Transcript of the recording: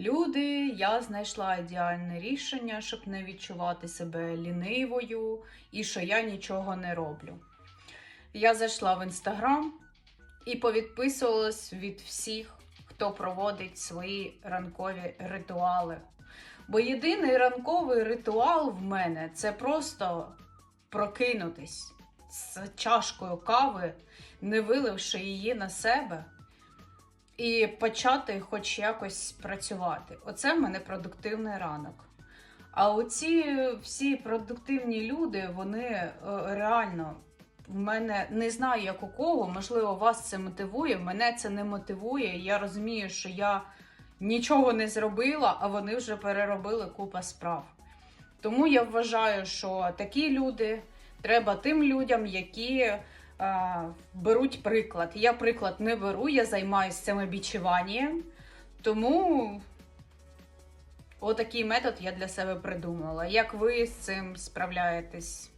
Люди, я знайшла ідеальне рішення, щоб не відчувати себе лінивою і що я нічого не роблю. Я зайшла в інстаграм і повідписувалась від всіх, хто проводить свої ранкові ритуали. Бо єдиний ранковий ритуал в мене це просто прокинутись з чашкою кави, не виливши її на себе, і почати хоч якось працювати. Оце в мене продуктивний ранок. А оці всі продуктивні люди, вони е, реально в мене не знаю, як у кого, можливо, вас це мотивує. Мене це не мотивує. Я розумію, що я нічого не зробила, а вони вже переробили купа справ. Тому я вважаю, що такі люди треба тим людям, які беруть приклад. Я приклад не беру, я займаюся самобічуванням. Тому отакий метод я для себе придумала. Як ви з цим справляєтесь?